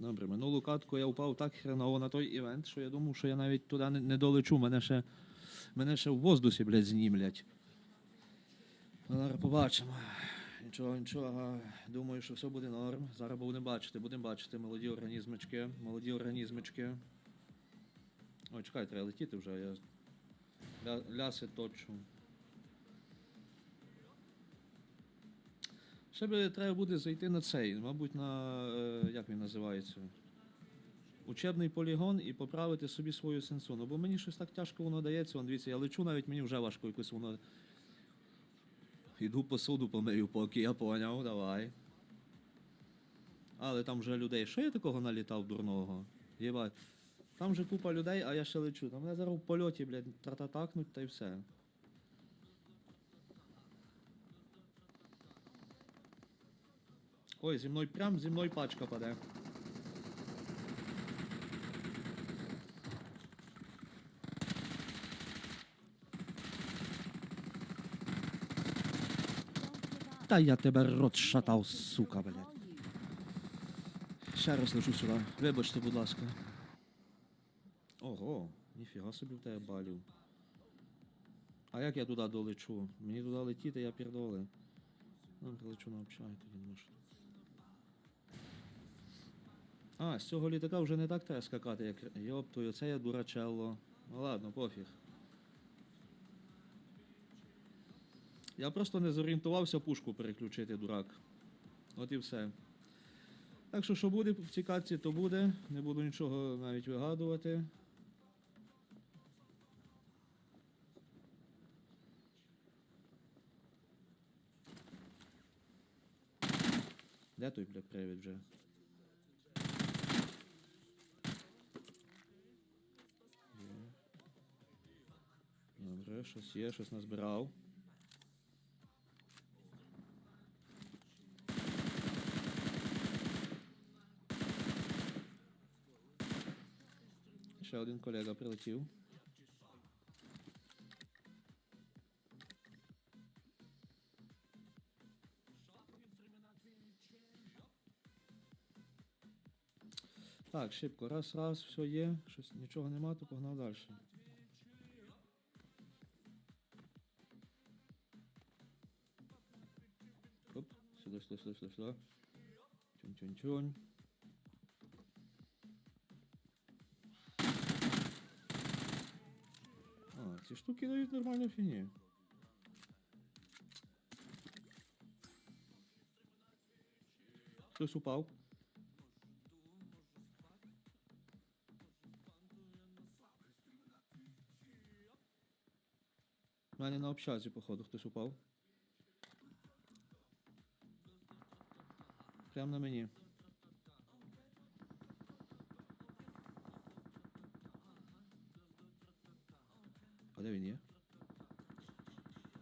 Добре, минулу катку я впав так хреново на той івент, що я думав, що я навіть туди не, не долечу. Мене ще, мене ще в воздусі, блядь, знімлять. Ну, Зараз побачимо. Нічого, нічого. Думаю, що все буде норм. Зараз будемо бачити, будемо бачити молоді організмички, молоді організмички. Ой, чекай, треба летіти вже. Я ля, ляси точу. Ще би треба буде зайти на цей, мабуть, на е, як він називається? Учебний полігон і поправити собі свою сенсу. Ну, бо мені щось так тяжко воно дається. Вон, дивіться, я лечу, навіть мені вже важко якось воно. Іду посуду помию, поки я поняв, давай. Але там вже людей. Що я такого налітав дурного? Єбать. Там же купа людей, а я ще лечу. Там мене зараз в польоті, блядь, трататакнуть та й все. Ой, зі мною прям зі мною пачка паде. Та я тебе рот шатав, сука, блядь. Ще раз лечу сюди. Вибачте, будь ласка. Ого, ніфіга собі в тебе балів. А як я туди долечу? Мені туди летіти, я пірдоли. Ну, прилечу на общай, тоді може. А, з цього літака вже не так треба скакати, як йоптую, це я дурачелло. Ну ладно, пофіг. Я просто не зорієнтувався пушку переключити, дурак. От і все. Так що, що буде в цій то буде. Не буду нічого навіть вигадувати. Де той, бля, привід вже? Є. Добре, щось є, щось назбирав. Ще один колега прилетів. Так, шибко, раз, раз, все є, щось нічого нема, то погнав далі. Сюди, сюди, сюди, сюди, сюди. Тюнь-тюнь-тюнь. А, ці штуки дають нормальну фігню. Хтось упав. У мене на общазі, походу, хтось упав. Прямо на мені. А де він є?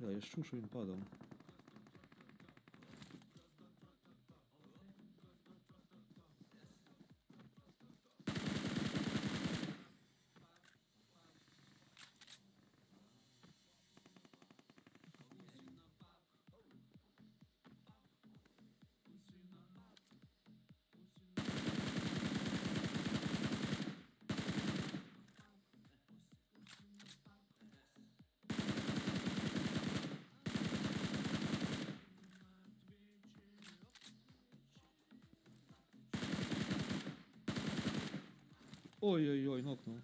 Я чув, що він падав. Ой-ой-ой, нокнув.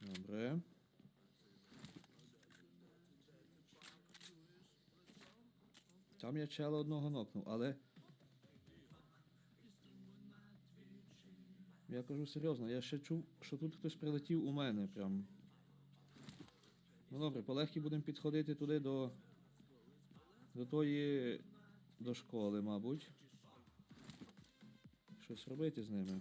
Добре. Там я чела одного нокнув, але. Я кажу серйозно, я ще чув, що тут хтось прилетів у мене прям. Ну добре, полегкі будемо підходити туди до. До тої. до школи, мабуть. Щось робити з ними.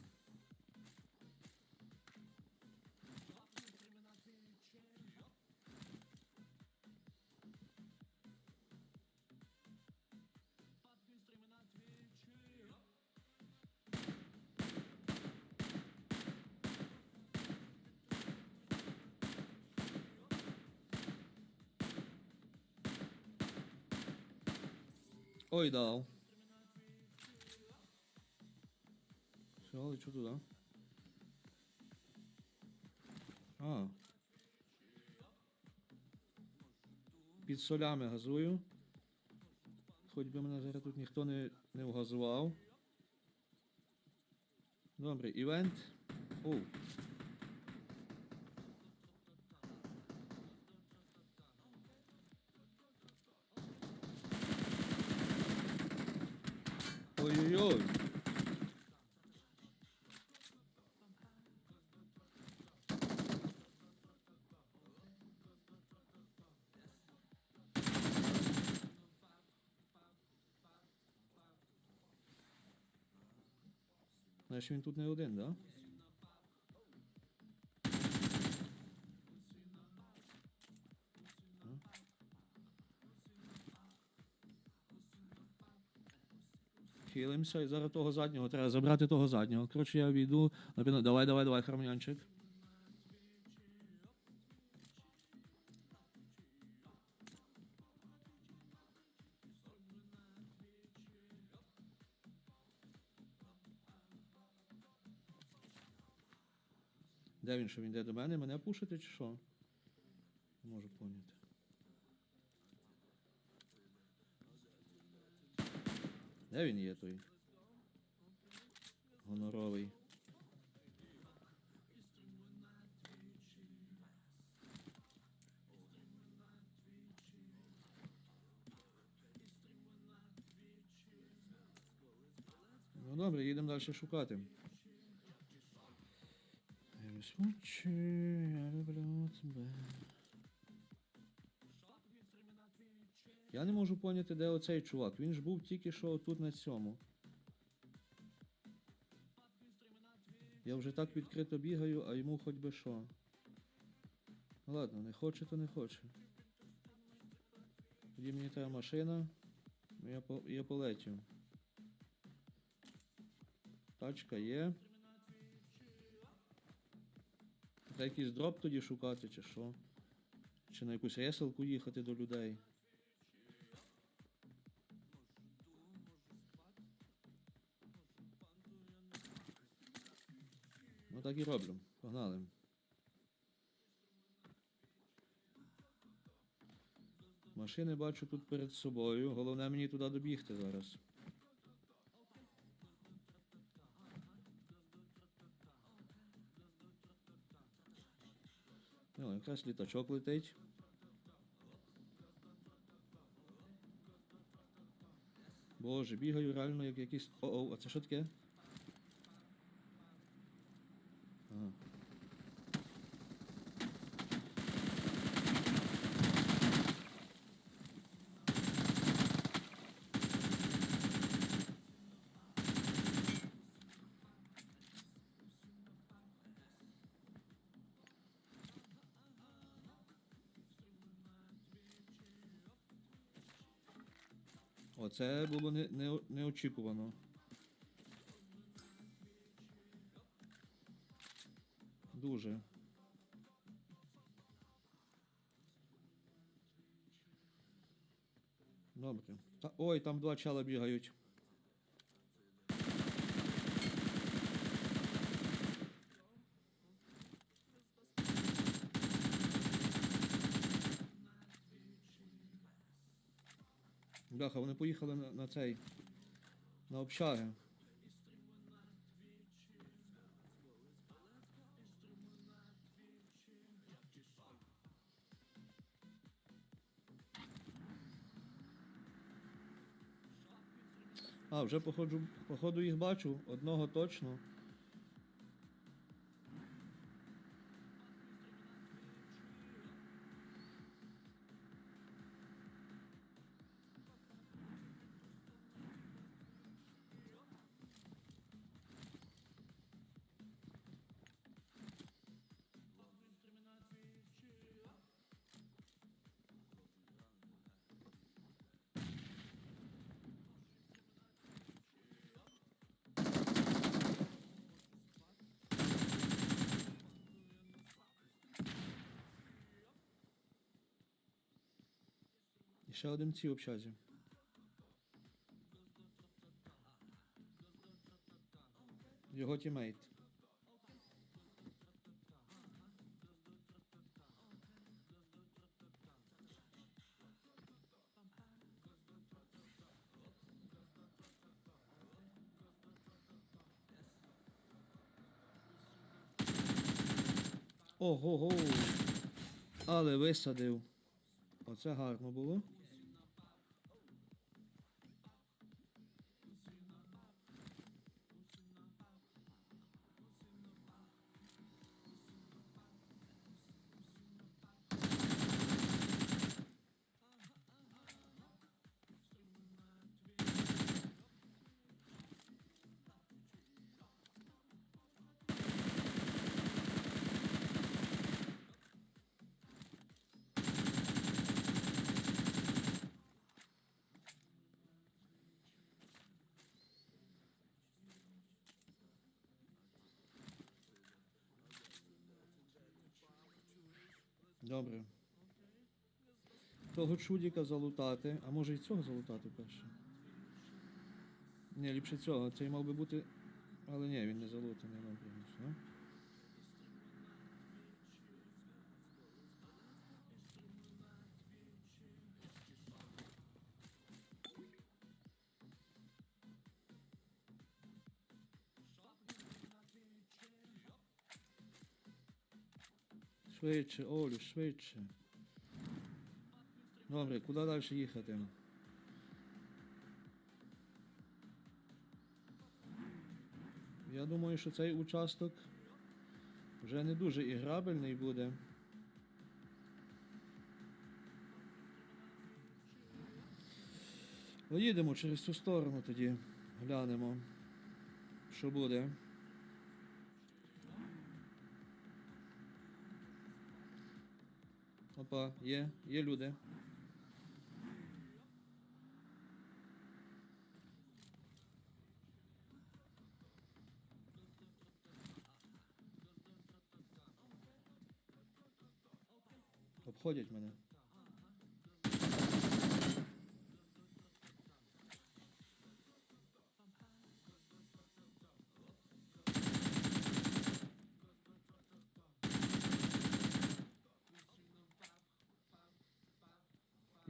Ой, дав. Все, лечу туди. А. Під солями газую. Хоч би мене зараз тут ніхто не, не вгазував. Добре, івент. Оу. Значить він тут не один, да? Хилимося і зараз того заднього треба забрати того заднього. Коротше, я війду. Напевно, давай, давай, давай, хармонянчик. Де він що він йде до мене? Мене пушити чи що? Не можу поняти. Де він є той? Гоноровий. Ну добре, їдемо далі шукати. Я висмучу, я люблю тебе. Я не можу поняти, де оцей чувак. Він ж був тільки що тут на цьому. Я вже так відкрито бігаю, а йому хоч би що. Ну ладно, не хоче, то не хоче. Тоді мені треба машина. Ну, Я, по, я полетів. Тачка є. Треба якийсь дроп тоді шукати, чи що? Чи на якусь реселку їхати до людей. Ну так і роблю. Погнали. Машини бачу тут перед собою. Головне мені туди добігти зараз. Якраз літачок летить. Боже, бігаю реально як якийсь. О-о, а це що таке? Оце було не, не, неочікувано. Дуже. Добре. Та, ой, там два чала бігають. Бляха, вони поїхали на, на цей. На общаги. А, вже походжу, походу їх бачу, одного точно. Ще один ці в общазі. Його тімейт. Ого-го! Але висадив. Оце гарно було. Добре. Того чудіка залутати, а може і цього залутати перше. Ні, ліпше цього. Цей мав би бути. Але ні, він не залутаний, добре. ну, Швидше, Олю, швидше. Добре, куди далі їхати? Я думаю, що цей участок вже не дуже іграбельний буде. Ну, їдемо через цю сторону тоді. Глянемо, що буде. Опа, є, є люди. Обходять мене.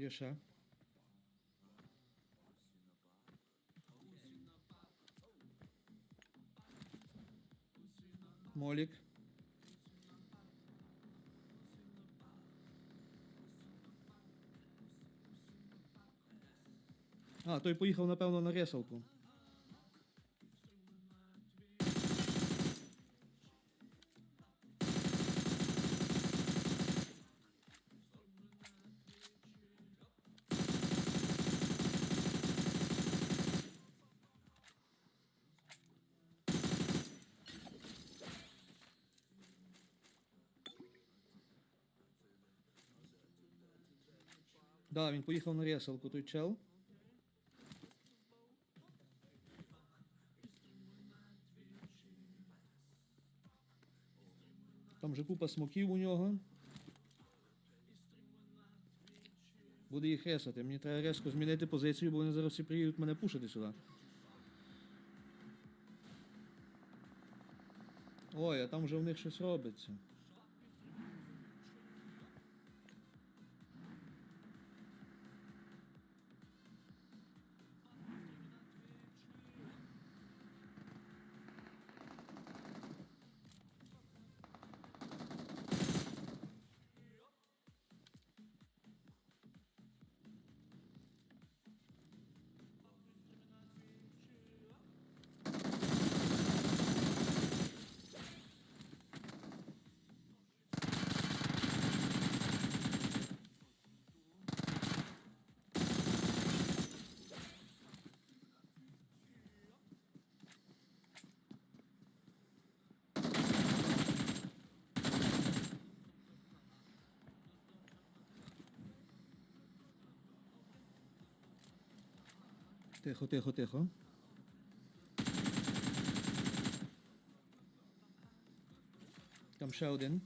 Ще. Молік. А, той поїхав, напевно, на ресалку. Да, він поїхав на ресалку, той чел. Там же купа смоків у нього. Буде їх ресати. Мені треба резко змінити позицію, бо вони зараз всі приїдуть мене пушити сюди. Ой, а там вже в них щось робиться. Тихо, тихо, тихо. Там ще один.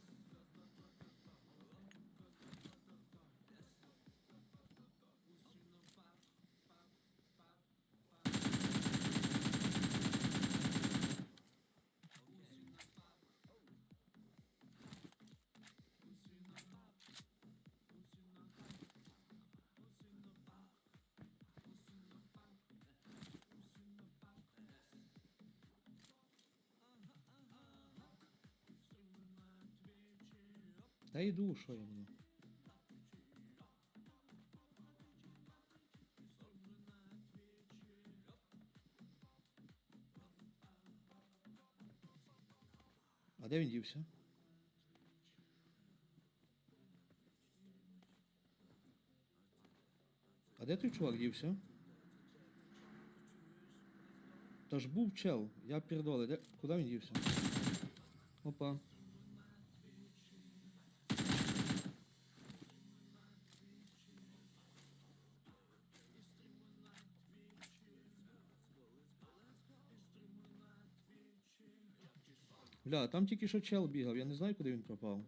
Та йду, що я буду. А де він дівся? А де той чувак дівся? Та ж був чел, я пердоли, де? Куди він дівся? Опа. Бля, там тільки що чел бігав, я не знаю, куди він пропав.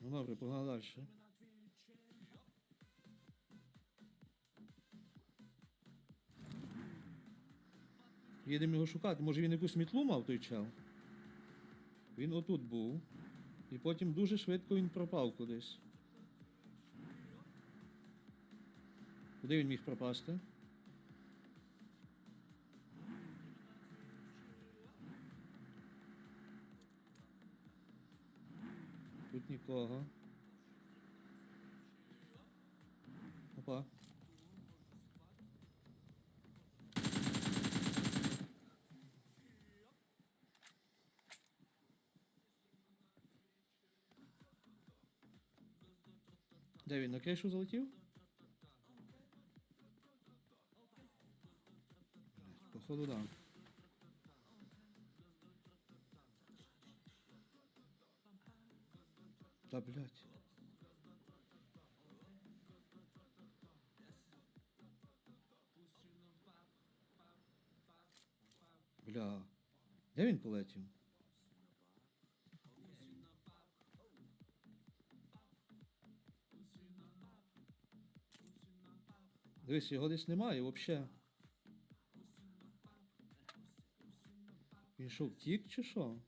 Ну добре, погнали далі. Їдемо його шукати. Може він якусь мітлу мав той чел? Він отут був. І потім дуже швидко він пропав кудись. Куди він міг пропасти? Тут нікого. Опа. Де він на кришу залетів? Походу, да. Блядь. Бля. Де він полетів? Дивись, його десь немає взагалі. Він що, втік чи що?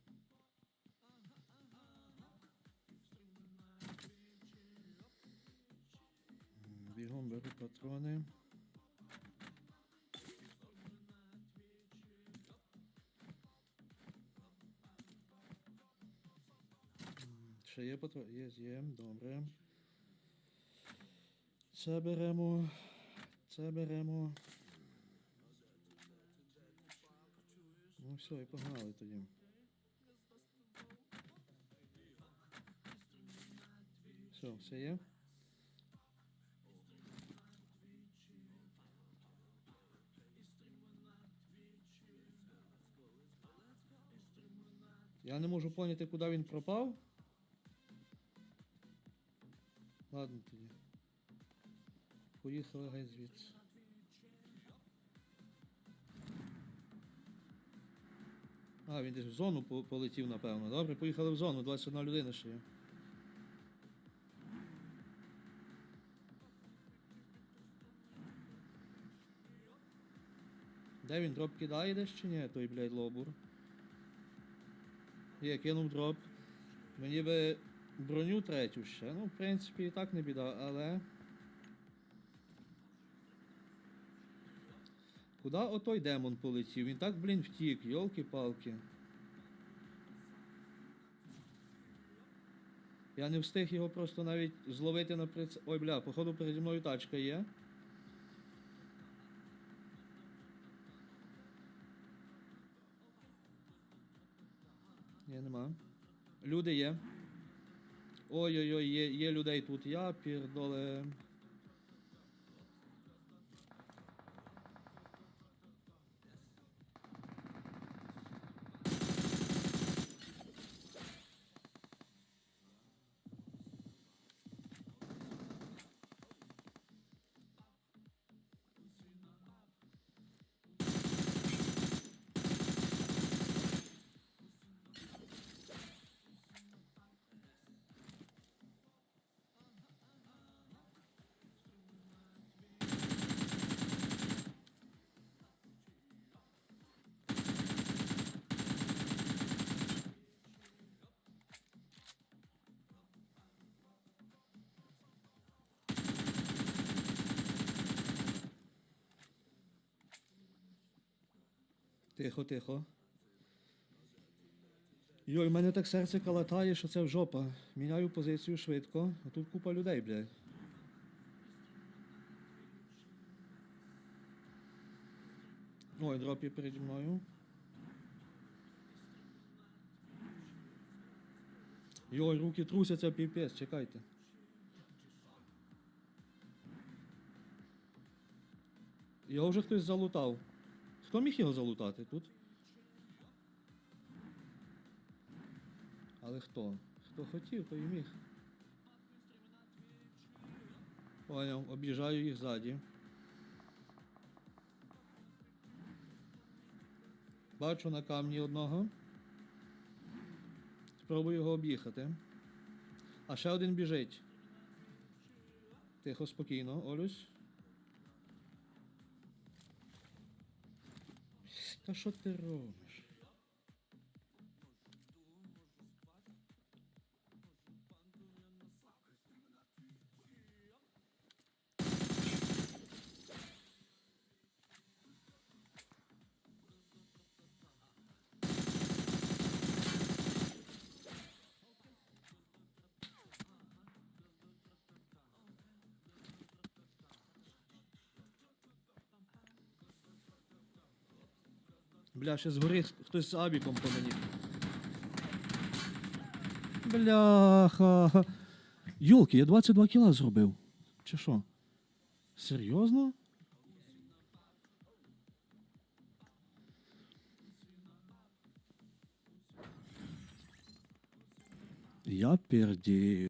Патрони. Ще є патрони? Є, є, добре. Це беремо. Це беремо. Ну все, і погнали тоді. Все, все є. Я не можу поняти, куди він пропав. Ладно тоді. Поїхали гай звідси. А, він десь в зону полетів, напевно. Добре, поїхали в зону, 21 людина ще є. Де він дроп кидає десь чи ні, той, блядь, лобур? Є, кинув дроп. Мені би броню третю ще. Ну, в принципі, і так не біда, але. Куди отой демон полетів? Він так, блін, втік, йолки-палки. Я не встиг його просто навіть зловити на приц... Ой, бля, походу переді мною тачка є. Нема. Люди є. Ой-ой-ой, є, є людей тут. Я пірдоле. Тихо, тихо. Йой, в мене так серце калатає, що це в жопа. Міняю позицію швидко, а тут купа людей, блядь. Ой, дроп є переді мною. Йой, руки трусяться піпець, чекайте. Його вже хтось залутав. Хто міг його залутати тут? Але хто? Хто хотів, той і міг. Поняв, об'їжджаю їх ззаді. Бачу на камні одного. Спробую його об'їхати. А ще один біжить. Тихо, спокійно, Олюсь. Та що ти робиш? Бля, ще згори хтось з абіком по мені. Бляха. Йолки, я 22 кіла зробив. Чи що? Серйозно? Я пердію.